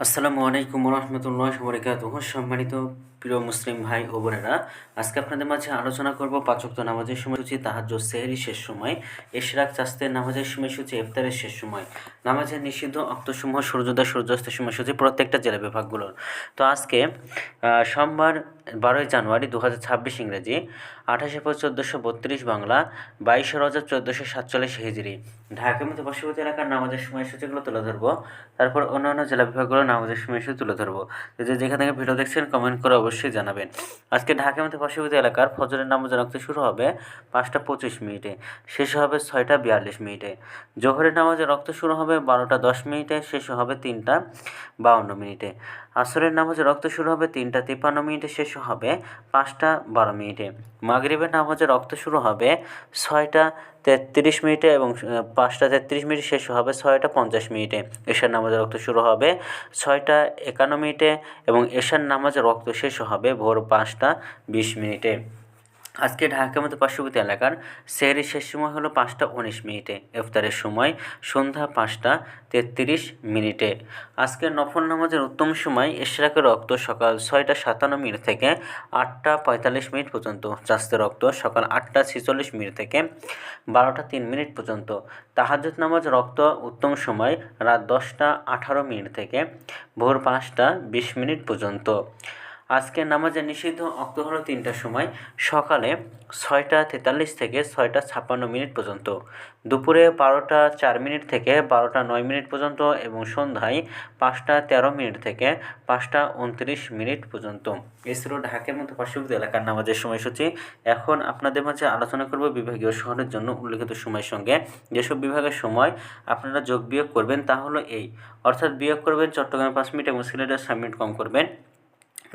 আসসালামু আলাইকুম রহমতুল্লাহ বরকাত সম্মানিত প্রিয় মুসলিম ভাই ও বোনেরা, আজকে আপনাদের মাঝে আলোচনা করব পাচক্ত নামাজের সময়সূচি তাহাজ সেহরি শেষ সময়, এশরাক, চাস্তের নামাজের সময়সূচি, ইফতারের শেষ সময়। নামাজের নিষিদ্ধ অক্তসমূহ, সূর্যোদয়, সূর্যাস্তের সময়সূচি প্রত্যেকটা জেলা বিভাগগুলোর। তো আজকে সোমবার বারোই জানুয়ারি দু হাজার ছাব্বিশ ইংরেজি, আঠাশে পর চোদ্দোশো বত্রিশ বাংলা, বাইশে রজব চোদ্দোশো সাতচল্লিশ হিজড়ি ঢাকার মতো পার্শ্ববর্তী এলাকার নামাজের সময়সূচিগুলো তুলে ধরবো। তারপর অন্যান্য জেলা বিভাগগুলো নামাজের সময়সূচি তুলে ধরবো। তো যে যেখান থেকে ভিডিও দেখছেন কমেন্ট করে অবশ্যই জানাবেন। আজকে ঢাকার মতো পার্শ্ববর্তী এলাকার ফজরের নামাজের রক্ত শুরু হবে পাঁচটা পঁচিশ মিনিটে, শেষ হবে ছয়টা বিয়াল্লিশ মিনিটে। জোহরের নামাজের রক্ত শুরু হবে বারোটা দশ মিনিটে, শেষ হবে তিনটা বাউন্ন মিনিটে। আসরের নামাজের রক্ত শুরু হবে তিনটা তিপ্পান্ন মিনিটে, শেষ হবে পাঁচটা বারো মিনিটে। মাগরিবের নামাজের রক্ত শুরু হবে ছয়টা তেত্রিশ মিনিটে এবং পাঁচটা তেত্রিশ মিনিট শেষ হবে ছয়টা পঞ্চাশ মিনিটে। এশার নামাজের রক্ত শুরু হবে ছয়টা একান্ন মিনিটে এবং এশার নামাজের রক্ত শেষ হবে ভোর পাঁচটা বিশ মিনিটে। আজকে ঢাকা মধ্যে পার্শ্ববর্তী এলাকার সেহরি শেষ সময় হলো পাঁচটা উনিশ মিনিটে, ইফতারের সময় সন্ধ্যা পাঁচটা তেত্রিশ মিনিটে। আজকের নফল নামাজের উত্তম সময় এশরাকের রক্ত সকাল ছয়টা সাতান্ন মিনিট থেকে আটটা পঁয়তাল্লিশ মিনিট পর্যন্ত চাস্তের রক্ত সকাল আটটা ছেচল্লিশ মিনিট থেকে বারোটা তিন মিনিট পর্যন্ত। তাহাজ্জুদ নামাজ রক্ত উত্তম সময় রাত দশটা আঠারো মিনিট থেকে ভোর পাঁচটা বিশ মিনিট পর্যন্ত। আজকে নামাজে নিষিদ্ধ অক্ত হলো তিনটার সময়, সকালে ছয়টা তেতাল্লিশ থেকে ছয়টা ছাপ্পান্ন মিনিট পর্যন্ত। দুপুরে বারোটা চার মিনিট থেকে বারোটা নয় মিনিট পর্যন্ত এবং সন্ধ্যায় পাঁচটা তেরো মিনিট থেকে পাঁচটা উনত্রিশ মিনিট পর্যন্ত। এছাড়াও ঢাকার মতো পার্শ্ববর্তী এলাকার নামাজের সময়সূচি। এখন আপনাদের মাঝে আলোচনা করব বিভাগীয় শহরের জন্য উল্লেখিত সময়ের সঙ্গে। যেসব বিভাগের সময় আপনারা যোগ বিয়োগ করবেন তা হলো এই। অর্থাৎ বিয়োগ করবেন চট্টগ্রামে পাঁচ মিনিট এবং সিলেটের সাত মিনিট কম করবেন।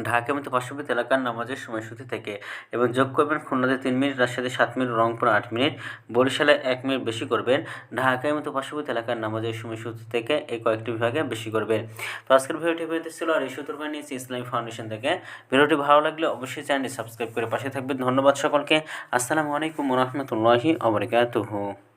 ঢাকার মতো পার্শ্ববর্তী এলাকার নামাজের সময়সূচি থেকে এবং যোগ করবেন খুলনাতে তিন মিনিট, রাজশাহীতে সাত মিনিট, রংপুর আট মিনিট, বরিশালে এক মিনিট বেশি করবেন। ঢাকার মতো পার্শ্ববর্তী এলাকার নামাজের সময়সূচি থেকে এই কয়েকটি বিভাগে বেশি করবেন। তো আজকের ভিডিওটি পেতে ছিল। আর এই সূত্র নিয়েছি ইসলামী ফাউন্ডেশন থেকে ভিডিওটি ভালো লাগলে অবশ্যই চ্যানেলটি সাবস্ক্রাইব করে পাশে থাকবেন। ধন্যবাদ সকলকে। আসসালামু আলাইকুম রহমতুল্লাহি আবরকাতুহু